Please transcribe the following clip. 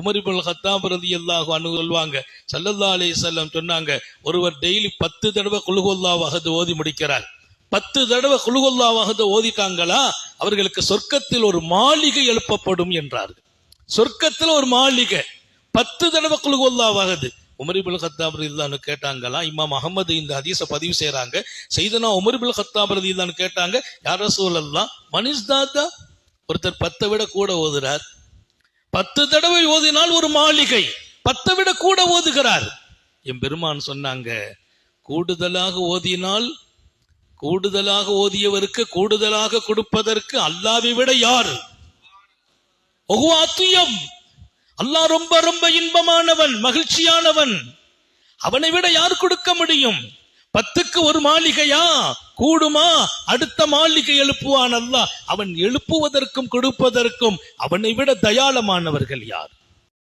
உமரிபுல் ஹத்தாப் ரலியல்லாஹு அனு சொல்வாங்க சல்லல்லா அலி வஸல்லம் சொன்னாங்க ஒருவர் டெய்லி பத்து தடவை குல்ஹுல்லாஹ் ஓதி முடிக்கிறார். பத்து தடவை குல்ஹுல்லாஹ் அஹத் ஓதிட்டாங்களா? அவர்களுக்கு சொர்க்கத்தில் ஒரு மாளிகை எழுப்பப்படும் என்றார்கள். சொர்க்கத்தில் ஒரு மாளிகை. பத்து தடவை குல்ஹுல்லாஹ் அஹத் உமரிபுல் ஹத்தாப் இல்லான்னு கேட்டாங்களா? இம்மா அகமது இந்த ஹதீஸை பதிவு செய்யறாங்க செய்தனா உமரிபுல் ஹத்தாப் இல்லான்னு கேட்டாங்க யாரோ சூழல்லாம் மனிஷ் தாத்தா? ஒருத்தர் பத்தை விட கூட ஓதுறார். பத்து தடவை ஓதினால் ஒரு மாளிகை. பத்தை விட கூட ஓதுகிறார். என் பெருமான் சொன்னாங்க கூடுதலாக ஓதினால் கூடுதலாக ஓதியவருக்கு கூடுதலாக கொடுப்பதற்கு அல்லாவை விட யார்? ஒகுவாத்தியம் அல்லாஹ் ரொம்ப ரொம்ப இன்பமானவன் மகிழ்ச்சியானவன். அவனை விட யார் கொடுக்க முடியும்? பத்துக்கு ஒரு மாளிகையா? கூடுமா? அடுத்த மாளிகை எழுப்புவான் அல்ல அவன் எழுப்புவதற்கும் கொடுப்பதற்கும் அவனை விட தயாளமானவர்கள் யார்?